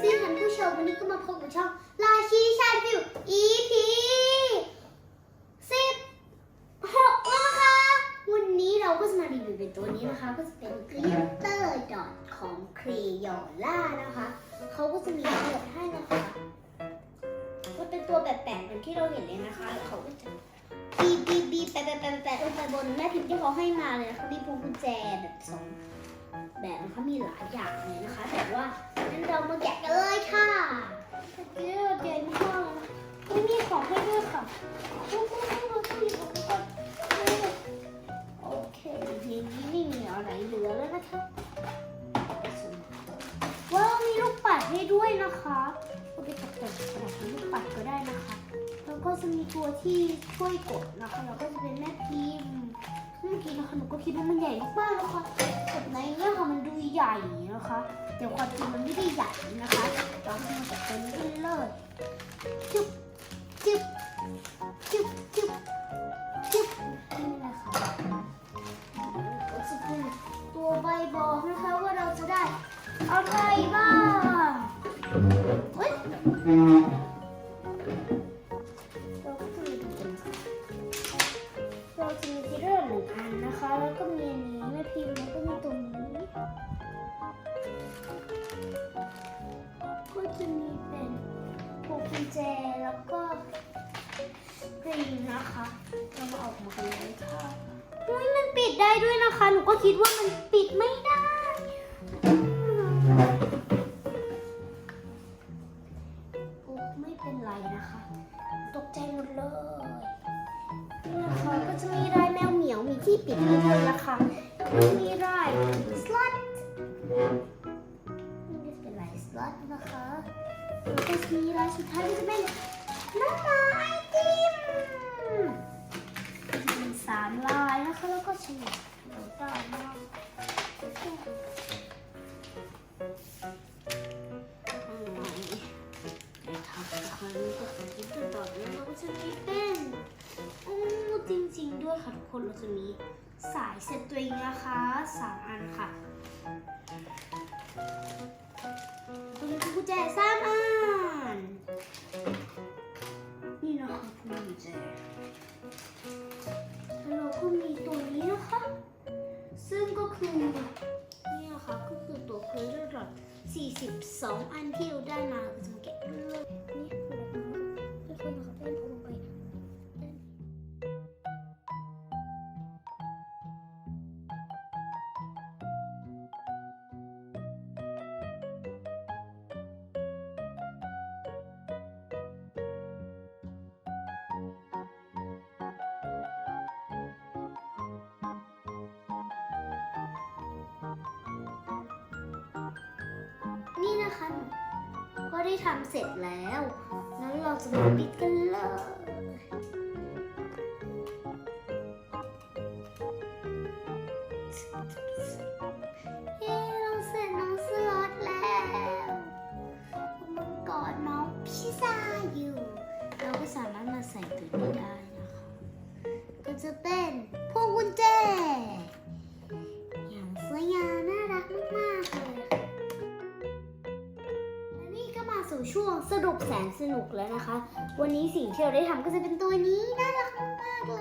ซึ่งท่านผู้ชมวันนี้ก็มาพบกับช่องราชีชาติวิว EP สิบหกแล้วนะคะ วันนี้เราก็จะมารีวิวเป็นตัวนี้นะคะ ก็จะเป็น glitter dot ของ Crayola นะคะ เขาก็จะมีเปิดให้นะคะก็เป็นตัวแบบแปะเหมือนที่เราเห็นเลยนะคะแล้วเขาก็จะบีบบีบบีบแปะแปะแปะแปะลงไปบนแม่พิมพ์ที่เขาให้มาเลยนะคะมีพวงกุญแจแบบสอง แบบนะคะมีหลายอย่างเลยนะคะแต่ว่างั้นเรามาแกะกันเลยค่ะเยอะใหญ่มากเลยนะไม่มีของให้ด้วยค่ะโอ้โหที่ผมก็โอเคทีนี้ไม่มีอะไรเหลือแล้วนะคะว้าวมีลูกปัดให้ด้วยนะคะก็ไปตกแต่งกระดาษลูกปัดก็ได้นะคะ แล้วก็จะมีตัวที่ช่วยกดนะคะแล้วก็จะเป็นแม่พิมพ์ เมื่อกี้นะคะหนูก็คิดว่ามันใหญ่มากๆนะคะแต่ในเนี้ยค่ะมันดูใหญ่นะคะ แต่ความจริงมันไม่ได้ใหญ่นะคะเราก็จะมาจัดตัวนี้กันเลยจุ๊บจุ๊บจุ๊บจุ๊บจุ๊บนี่นะคะก็จะตัวใบบอกนะคะว่าเราจะได้อะไรบ้างเฮ้ย นะคะ แล้วก็มีอันนี้แม่พิมพ์แล้วก็มีตรงนี้ก็จะมีเป็นพวงกุญแจแล้วก็กรีนนะคะเรามาออกมาเลยค่ะอุ้ยมันปิดได้ด้วยนะคะ หนูก็คิดว่ามันปิดไม่ได้ ไม่เป็นไรนะคะ ตกใจหมดเลย ที่ปิดให้ด้วยนะคะมีลายสล็อตนี่จะเป็นลายสล็อตนะคะแล้วก็มีลายสุดท้ายก็จะเป็นน้ำตาไอติมมีสามลายนะคะแล้วก็ฉลากเดี๋ ด้วยค่ะทุกคนเราจะมีสายเซตตัวเองนะคะสามอันค่ะตัวนี้คือกุญแจสามอัน นี่นะคะกุญแจแล้วเราก็มีตัวนี้นะคะ ซึ่งก็คือนี่นะคะก็คือตัวเคยระดับ42 อันที่เราได้มาเราจะมาแกะกันเลยนี่คือแบบนี้ค่อยๆนะคะ นี่นะคะก็ได้ทำเสร็จแล้วงั้นเราจะมาปิดกันเลย ช่วงสรุปแสนสนุกแล้วนะคะ วันนี้สิ่งที่เราได้ทำก็จะเป็นตัวนี้น่ารักมากเล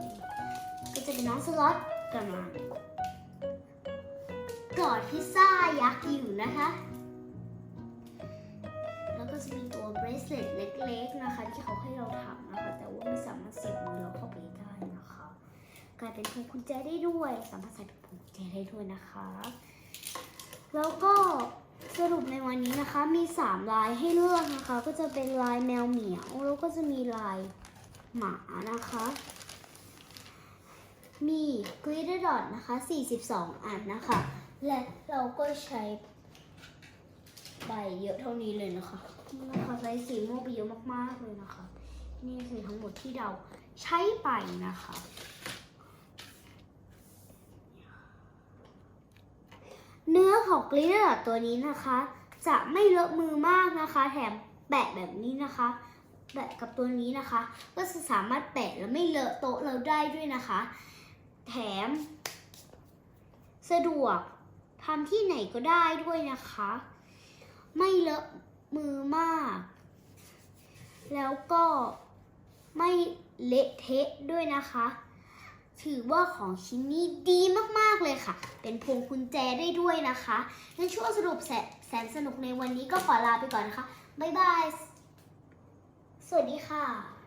ย ก็จะเป็นน้องสล็อตกำลังกอดพิซซ่ายักษ์อยู่นะคะ แล้วก็จะมีตัวเบรสเลตเล็กๆนะคะ ที่เขาให้เราทำนะคะ แต่ว่าไม่สามารถเสียบมือเราเข้าไปได้นะคะ กลายเป็นพวงกุญแจได้ด้วย สามารถใส่เป็นพวงกุญแจได้ด้วยนะคะ แล้วก็ สรุปในวันนี้นะคะมี 3 ลายให้เลือกนะคะ ก็จะเป็นลายแมวเหมียว แล้วก็จะมีลายหมานะคะ มี glitter dot นะคะ 42 อันนะคะ และเราก็ใช้ใบเยอะเท่านี้เลยนะคะนี่นะคะใช้สีม่วงไปเยอะมากๆเลยนะคะ นี่คือทั้งหมดที่เราใช้ไปนะคะ เนื้อของกลิเตอร์ตัวนี้นะคะ จะไม่เลอะมือมากนะคะ แถมแปะแบบนี้นะคะแปะกับตัวนี้นะคะ ก็จะสามารถแปะแล้วไม่เลอะโต๊ะเราได้ด้วยนะคะ แถม สะดวกทำที่ไหนก็ได้ด้วยนะคะ ไม่เลอะมือมาก แล้วก็ไม่เละเทะด้วยนะคะ ถือว่าของชิ้นนี้ดีมากๆเลยค่ะ เป็นพวงกุญแจได้ด้วยนะคะงั้นช่วงสรุปแสนแสนสนุกในวันนี้ก็ขอลาไปก่อนนะคะ บ๊ายบาย สวัสดีค่ะ